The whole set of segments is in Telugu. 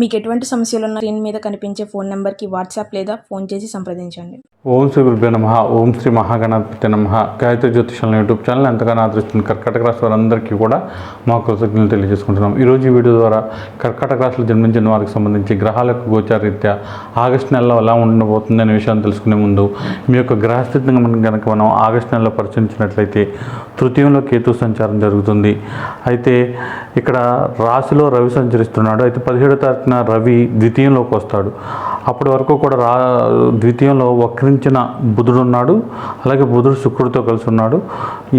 మీకు ఎటువంటి సమస్యలు ఉన్న స్క్రీన్ మీద కనిపించే ఫోన్ నెంబర్కి వాట్సాప్ లేదా ఫోన్ చేసి సంప్రదించండి. ఓం శ్రీ గురుభ్యో నమ ఓం శ్రీ మహాగణపతి నమ. గాయత్రి జ్యోతిషాల యూట్యూబ్ ఛానల్ ఎంతగానో ఆదరిస్తుంది కర్కటక రాశి వారందరికీ కూడా మా కృతజ్ఞతలు తెలియజేసుకుంటున్నాం. ఈరోజు ఈ వీడియో ద్వారా కర్కటక రాశిలో జన్మించిన వారికి సంబంధించి గ్రహాల యొక్క గోచారీత్యా ఆగస్టు నెలలో ఎలా ఉండబోతుంది అనే విషయాన్ని తెలుసుకునే ముందు మీ యొక్క గ్రహస్థితిని కనుక మనం ఆగస్టు నెలలో పరిశీలించినట్లయితే తృతీయంలో కేతు సంచారం జరుగుతుంది. అయితే ఇక్కడ రాశిలో రవి సంచరిస్తున్నాడు. అయితే పదిహేడో తారీఖున రవి ద్వితీయంలోకి వస్తాడు. అప్పటి వరకు కూడా రా ద్వితీయంలో వక్రించిన బుధుడు ఉన్నాడు. అలాగే బుధుడు శుక్రుడితో కలిసి ఉన్నాడు.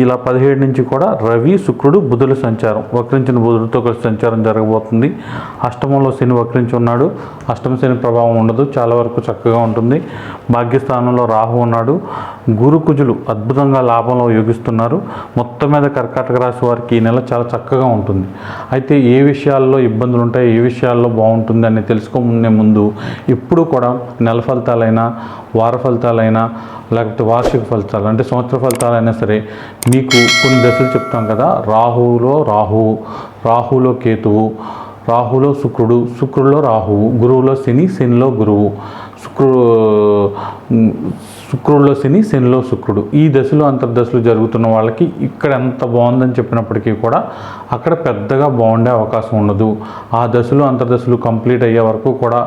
ఇలా పదిహేడు నుంచి కూడా రవి శుక్రుడు బుధుల సంచారం వక్రించిన బుధుడితో కలిసి సంచారం జరగబోతుంది. అష్టమంలో శని వక్రించి ఉన్నాడు. అష్టమ శని ప్రభావం ఉండదు. చాలా వరకు చక్కగా ఉంటుంది. భాగ్యస్థానంలో రాహు ఉన్నాడు. గురు కుజులు అద్భుతంగా లాభంలో యోగిస్తున్నారు. మొత్తం మీద కర్కాటక రాశి వారికి ఈ నెల చాలా చక్కగా ఉంటుంది. అయితే ఏ విషయాల్లో ఇబ్బందులు ఉంటాయి ఏ విషయాల్లో బాగుంటుంది అని తెలుసుకోముందే ముందు ఇప్పుడు కూడా నెల ఫలితాలైనా వార ఫలితాలైనా లేకపోతే వార్షిక ఫలితాలు అంటే సంవత్సర ఫలితాలైనా సరే మీకు కొన్ని దశలు చెప్తాం కదా. రాహువులో రాహు రాహులో కేతువు రాహులో శుక్రుడు శుక్రుల్లో రాహువు గురువులో శని శనిలో గురువు. శుక్రు శుక్రుడిలో శని శనిలో శుక్రుడు. ఈ దశలు అంతర్దశలు జరుగుతున్న వాళ్ళకి ఇక్కడ ఎంత బాగుందని చెప్పినప్పటికీ కూడా అక్కడ పెద్దగా బాగుండే అవకాశం ఉండదు. ఆ దశలు అంతర్దశలు కంప్లీట్ అయ్యే వరకు కూడా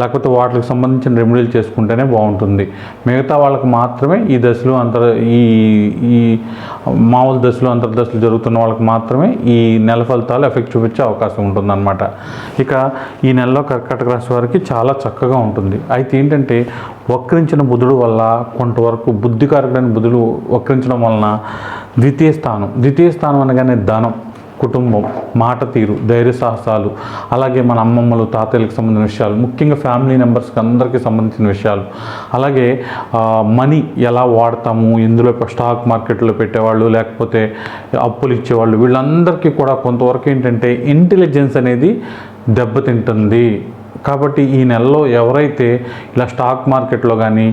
లేకపోతే వాటికి సంబంధించిన రెమెడీలు చేసుకుంటేనే బాగుంటుంది. మిగతా వాళ్ళకి మాత్రమే ఈ దశలు అంతర్ ఈ ఈ మామూలు దశలు అంతర్దశలు జరుగుతున్న వాళ్ళకి మాత్రమే ఈ నెల ఫలితాలు ఎఫెక్ట్ చూపించే అవకాశం ఉంటుందన్నమాట. ఇక ఈ నెలలో కర్కాటక రాశి వారికి చాలా చక్కగా ఉంటుంది. అయితే ఏంటంటే వక్రించిన బుధుడు వల్ల కొంతవరకు బుద్ధికారకుడైన బుద్ధులు వక్రించడం వలన ద్వితీయ స్థానం. ద్వితీయ స్థానం అనగానే ధనం కుటుంబం మాట తీరు ధైర్య సాహసాలు అలాగే మన అమ్మమ్మలు తాతయ్యలకు సంబంధించిన విషయాలు ముఖ్యంగా ఫ్యామిలీ మెంబర్స్కి అందరికీ సంబంధించిన విషయాలు. అలాగే మనీ ఎలా వాడతాము ఇందులో స్టాక్ మార్కెట్లో పెట్టేవాళ్ళు లేకపోతే అప్పులు ఇచ్చేవాళ్ళు వీళ్ళందరికీ కూడా కొంతవరకు ఏంటంటే ఇంటెలిజెన్స్ అనేది దెబ్బతింటుంది. కాబట్టి ఈ నెలలో ఎవరైతే ఇలా స్టాక్ మార్కెట్లో కానీ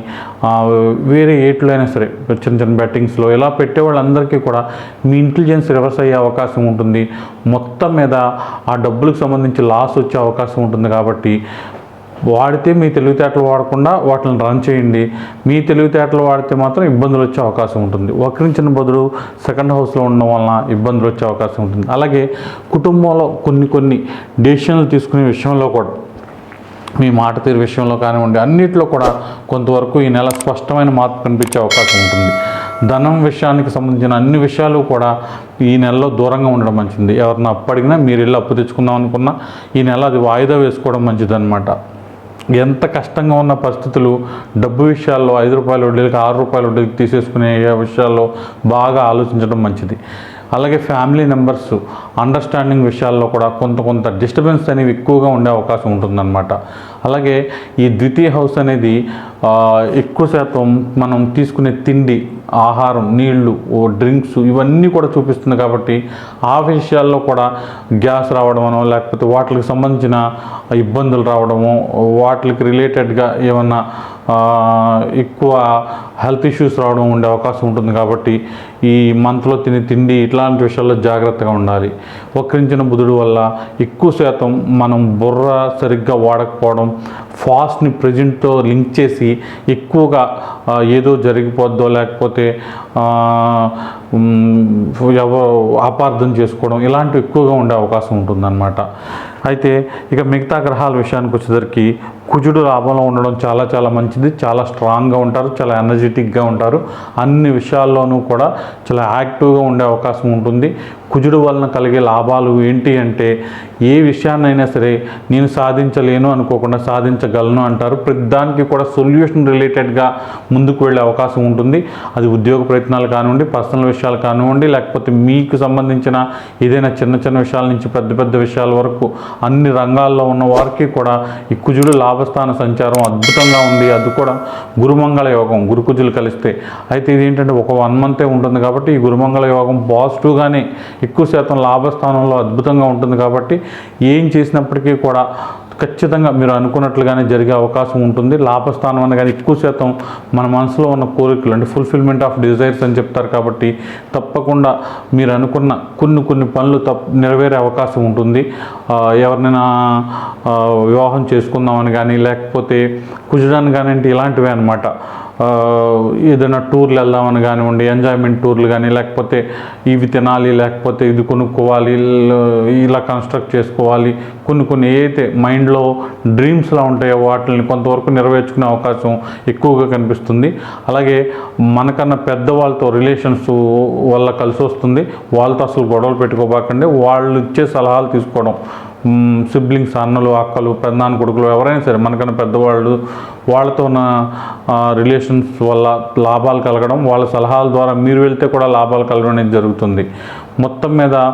వేరే ఏట్లో అయినా సరే చిన్న చిన్న బెట్టింగ్స్లో ఇలా పెట్టే వాళ్ళందరికీ కూడా మీ ఇంటెలిజెన్స్ రివర్స్ అయ్యే అవకాశం ఉంటుంది. మొత్తం మీద ఆ డబ్బులకు సంబంధించి లాస్ వచ్చే అవకాశం ఉంటుంది కాబట్టి వాడితే మీ తెలివితేటలు వాడకుండా వాటిని రన్ చేయండి. మీ తెలివితేటలు వాడితే మాత్రం ఇబ్బందులు వచ్చే అవకాశం ఉంటుంది. వక్రించిన బదులు సెకండ్ హౌస్లో ఉండడం వలన ఇబ్బందులు వచ్చే అవకాశం ఉంటుంది. అలాగే కుటుంబంలో కొన్ని కొన్ని డెసిషన్లు తీసుకునే విషయంలో కూడా మీ మాట తీరు విషయంలో కానివ్వండి అన్నిట్లో కూడా కొంతవరకు ఈ నెల స్పష్టమైన మార్పు కనిపించే అవకాశం ఉంటుంది. ధనం విషయానికి సంబంధించిన అన్ని విషయాలు కూడా ఈ నెలలో దూరంగా ఉండడం మంచిది. ఎవరిని అప్పడిగినా మీరు ఇల్లు అప్పు తెచ్చుకుందాం అనుకున్నా ఈ నెల అది వాయిదా వేసుకోవడం మంచిదన్నమాట. ఎంత కష్టంగా ఉన్న పరిస్థితులు డబ్బు విషయాల్లో ఐదు రూపాయల వడ్డీలకి ఆరు రూపాయల వడ్డీలకి తీసేసుకునే విషయాల్లో బాగా ఆలోచించడం మంచిది. అలాగే ఫ్యామిలీ మెంబర్స్ అండర్స్టాండింగ్ విషయాల్లో కూడా కొంత కొంత డిస్టర్బెన్స్ అనేవి ఎక్కువగా ఉండే అవకాశం ఉంటుందన్నమాట. అలాగే ఈ ద్వితీయ హౌస్ అనేది ఎక్కువ శాతం మనం తీసుకునే తిండి ఆహారం నీళ్ళు డ్రింక్స్ ఇవన్నీ కూడా చూపిస్తుంది కాబట్టి ఆ విషయాల్లో కూడా గ్యాస్ రావడమనో లేకపోతే వాటికి సంబంధించిన ఇబ్బందులు రావడము వాటికి రిలేటెడ్గా ఏమన్నా ఎక్కువ హెల్త్ ఇష్యూస్ రావడం ఉండే అవకాశం ఉంటుంది కాబట్టి ఈ మంత్లో తినే తిండి ఇట్లాంటి విషయాల్లో జాగ్రత్తగా ఉండాలి. వక్రించిన బుధుడు వల్ల ఎక్కువ శాతం మనం బుర్ర సరిగ్గా వాడకపోవడం ఫాస్ట్ని ప్రజెంట్తో లింక్ చేసి ఎక్కువగా ఏదో జరిగిపోద్దో లేకపోతే ఎవ అపార్థం చేసుకోవడం ఇలాంటివి ఎక్కువగా ఉండే అవకాశం ఉంటుందన్నమాట. అయితే ఇక మిగతా గ్రహాల విషయానికి వచ్చేసరికి కుజుడు లాభంలో ఉండడం చాలా చాలా మంచిది. చాలా స్ట్రాంగ్గా ఉంటారు చాలా ఎనర్జెటిక్గా ఉంటారు. అన్ని విషయాల్లోనూ కూడా చాలా యాక్టివ్గా ఉండే అవకాశం ఉంటుంది. కుజుడు వలన కలిగే లాభాలు ఏంటి అంటే ఏ విషయాన్నైనా సరే నేను సాధించలేను అనుకోకుండా సాధించగలను అంటారు. ప్రతి దానికి కూడా సొల్యూషన్ రిలేటెడ్గా ముందుకు వెళ్ళే అవకాశం ఉంటుంది. అది ఉద్యోగ ప్రయత్నాలు కానివ్వండి పర్సనల్ విషయాలు కానివ్వండి లేకపోతే మీకు సంబంధించిన ఏదైనా చిన్న చిన్న విషయాల నుంచి పెద్ద పెద్ద విషయాల వరకు అన్ని రంగాల్లో ఉన్న వారికి కూడా ఈ కుజుడు లాభస్థాన సంచారం అద్భుతంగా ఉంది. అది కూడా గురుమంగళ యోగం గురుకుజులు కలిస్తే. అయితే ఇది ఏంటంటే ఒక వన్ మంతే ఉంటుంది కాబట్టి ఈ గురుమంగళ యోగం పాజిటివ్గానే ఎక్కువ శాతం లాభస్థానంలో అద్భుతంగా ఉంటుంది కాబట్టి ఏం చేసినప్పటికీ కూడా ఖచ్చితంగా మీరు అనుకున్నట్లుగానే జరిగే అవకాశం ఉంటుంది. లాభస్థానం అనగానే ఎక్కువ శాతం మన మనసులో ఉన్న కోరికలు అంటే ఫుల్ఫిల్మెంట్ ఆఫ్ డిజైర్స్ అని చెప్తారు కాబట్టి తప్పకుండా మీరు అనుకున్న కొన్ని కొన్ని పనులు తప్ నెరవేరే అవకాశం ఉంటుంది. ఎవరినైనా వివాహం చేసుకుందామని కానీ లేకపోతే కుజడానికి కానీ అంటే ఇలాంటివే అనమాట ఏదైనా టూర్లు వెళ్దామని కానివ్వండి ఎంజాయ్మెంట్ టూర్లు కానీ లేకపోతే ఇవి తినాలి లేకపోతే ఇది కొనుక్కోవాలి ఇలా కన్స్ట్రక్ట్ చేసుకోవాలి. కొన్ని కొన్ని ఏదైతే మైండ్లో డ్రీమ్స్లా ఉంటాయో వాటిని కొంతవరకు నెరవేర్చుకునే అవకాశం ఎక్కువగా కనిపిస్తుంది. అలాగే మనకన్నా పెద్దవాళ్ళతో రిలేషన్స్ వల్ల కలిసి వస్తుంది వాళ్ళతో అసలు గొడవలు పెట్టుకోబాకండి. వాళ్ళు ఇచ్చే సలహాలు తీసుకోవడం. సిబ్లింగ్స్ అన్నలు అక్కలు పెదనాన్న కొడుకులు ఎవరైనా సరే మనకన్నా పెద్దవాళ్ళు వాళ్ళతో ఉన్న రిలేషన్స్ వల్ల లాభాలు కలగడం వాళ్ళ సలహాల ద్వారా మీరు వెళ్తే కూడా లాభాలు కలగడం అనేది జరుగుతుంది. మొత్తం మీద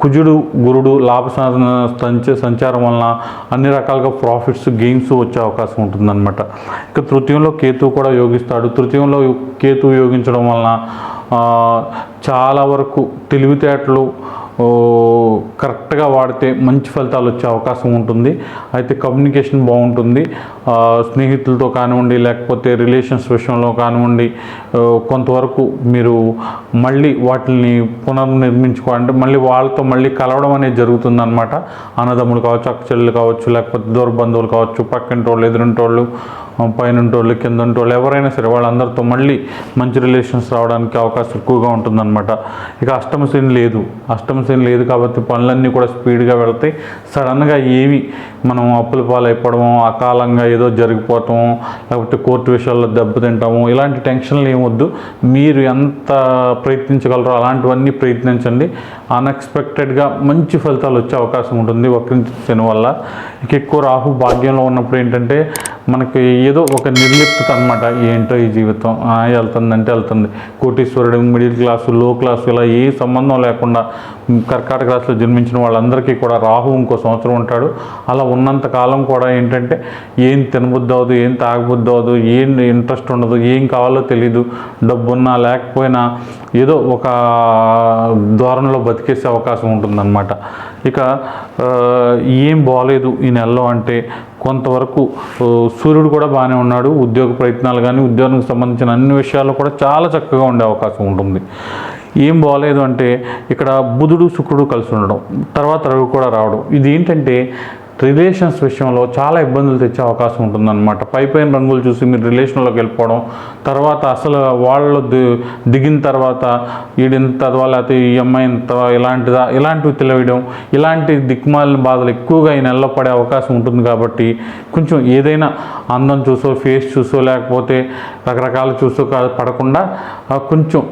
కుజుడు గురుడు లాభ సా- సంచ సంచారం వలన అన్ని రకాలుగా ప్రాఫిట్స్ గెయిన్స్ వచ్చే అవకాశం ఉంటుందన్నమాట. ఇక తృతీయంలో కేతువు కూడా యోగిస్తాడు. తృతీయంలో కేతువు యోగించడం వలన చాలా వరకు తెలివితేటలు కరెక్ట్గా వాడితే మంచి ఫలితాలు వచ్చే అవకాశం ఉంటుంది. అయితే కమ్యూనికేషన్ బాగుంటుంది. స్నేహితులతో కానివ్వండి లేకపోతే రిలేషన్స్ విషయంలో కానివ్వండి కొంతవరకు మీరు మళ్ళీ వాటిని పునర్నిర్మించుకోవాలంటే మళ్ళీ వాళ్ళతో మళ్ళీ కలవడం అనేది జరుగుతుందన్నమాట. అన్నదమ్ములు కావచ్చు అక్క చెల్లెలు కావచ్చు లేకపోతే దూర బంధువులు కావచ్చు పక్కింటి వాళ్ళు ఎదురింటోళ్ళు పైన వాళ్ళు కింద ఉంటోళ్ళు ఎవరైనా సరే వాళ్ళందరితో మళ్ళీ మంచి రిలేషన్స్ రావడానికి అవకాశం ఎక్కువగా ఉంటుందన్నమాట. ఇక అష్టమ శని లేదు. అష్టమ శని లేదు కాబట్టి పనులన్నీ కూడా స్పీడ్గా వెళ్తాయి. సడన్గా ఏవి మనం అప్పుల పాలైపోవడము అకాలంగా ఏదో జరిగిపోవటం లేకపోతే కోర్టు విషయాల్లో దెబ్బతింటాము ఇలాంటి టెన్షన్లు ఏమొద్దు మీరు ఎంత ప్రయత్నించగలరో అలాంటివన్నీ ప్రయత్నించండి. అన్ఎక్స్పెక్టెడ్గా మంచి ఫలితాలు వచ్చే అవకాశం ఉంటుంది వక్రించి శని వల్ల. ఇక ఎక్కువ రాహు భాగ్యంలో ఉన్నప్పుడు ఏంటంటే మనకి ఏదో ఒక నిర్లిప్తత అనమాట ఏంటో ఈ జీవితం? ఆ, వెళ్తుందంటే వెళ్తుంది. కోటీశ్వరుడు మిడిల్ క్లాసు లో క్లాసు ఇలా ఏ సంబంధం లేకుండా కర్కాటక రాశిలో జన్మించిన వాళ్ళందరికీ కూడా రాహు ఇంకో సంవత్సరం ఉంటాడు. అలా ఉన్నంత కాలం కూడా ఏంటంటే ఏం తినబుద్ధి అవ్వదు ఏం తాగబుద్ధి అవ్వదు ఏం ఇంట్రెస్ట్ ఉండదు ఏం కావాలో తెలియదు డబ్బున్నా లేకపోయినా ఏదో ఒక ధోరణిలో బతికేసే అవకాశం ఉంటుందన్నమాట. ఇక ఏం బాగాలేదు ఈ నెలలో అంటే కొంతవరకు సూర్యుడు కూడా బాగానే ఉన్నాడు. ఉద్యోగ ప్రయత్నాలు కానీ ఉద్యోగానికి సంబంధించిన అన్ని విషయాల్లో కూడా చాలా చక్కగా ఉండే అవకాశం ఉంటుంది. ఏం బాగలేదు అంటే ఇక్కడ బుధుడు శుక్రుడు కలిసి ఉండడం. తర్వాత రవి కూడా రావడం. ఇది ఏంటంటే రిలేషన్స్ విషయంలో చాలా ఇబ్బందులు తెచ్చే అవకాశం ఉంటుందన్నమాట. పై పైన రంగులు చూసి మీరు రిలేషన్లోకి వెళ్ళిపోవడం తర్వాత అసలు వాళ్ళు ది- దిగిన తర్వాత ఈడింత లేకపోతే ఈ అమ్మాయి ఇంత ఇలాంటిదా ఇలాంటివి తెలియడం ఇలాంటి దిక్మాలిన బాధలు ఎక్కువగా ఈ నెలలో పడే అవకాశం ఉంటుంది కాబట్టి కొంచెం ఏదైనా అందం చూసో ఫేస్ చూసో లేకపోతే రకరకాల చూసో పడకుండా కొంచెం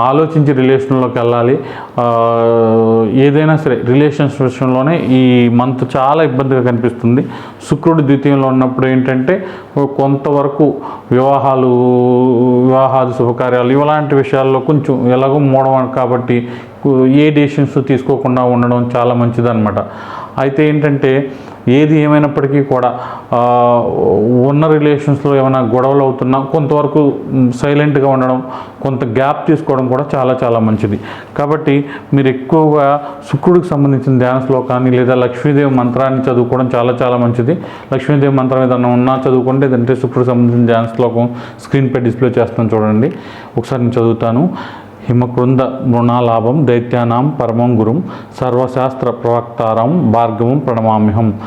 ఆలోచించి రిలేషన్లోకి వెళ్ళాలి. ఏదైనా సరే రిలేషన్స్ విషయంలోనే ఈ మంత్ చాలా ఇబ్బందిగా కనిపిస్తుంది. శుక్రుడు ద్వితీయంలో ఉన్నప్పుడు ఏంటంటే కొంతవరకు వివాహాలు వివాహాలు శుభకార్యాలు ఇలాంటి విషయాల్లో కొంచెం ఎలాగో మూడవ కాబట్టి ఏ డెసిషన్స్ తీసుకోకుండా ఉండడం చాలా మంచిదన్నమాట. అయితే ఏంటంటే ఏది ఏమైనప్పటికీ కూడా ఉన్న రిలేషన్స్లో ఏమైనా గొడవలు అవుతున్నా కొంతవరకు సైలెంట్గా ఉండడం కొంత గ్యాప్ తీసుకోవడం కూడా చాలా చాలా మంచిది. కాబట్టి మీరు ఎక్కువగా శుక్రుడికి సంబంధించిన ధ్యాన శ్లోకాన్ని లేదా లక్ష్మీదేవి మంత్రాన్ని చదువుకోవడం చాలా చాలా మంచిది. లక్ష్మీదేవి మంత్రం ఏదైనా ఉన్నా చదువుకుంటే లేదంటే శుక్రుడికి సంబంధించిన ధ్యాన శ్లోకం స్క్రీన్పై డిస్ప్లే చేస్తాను చూడండి. ఒకసారి నేను చదువుతాను. హిమకృంద మృణాలాభం దైత్యానాం పరమం గురుం సర్వశాస్త్ర ప్రవక్తారం భార్గవం ప్రణమామ్యహం.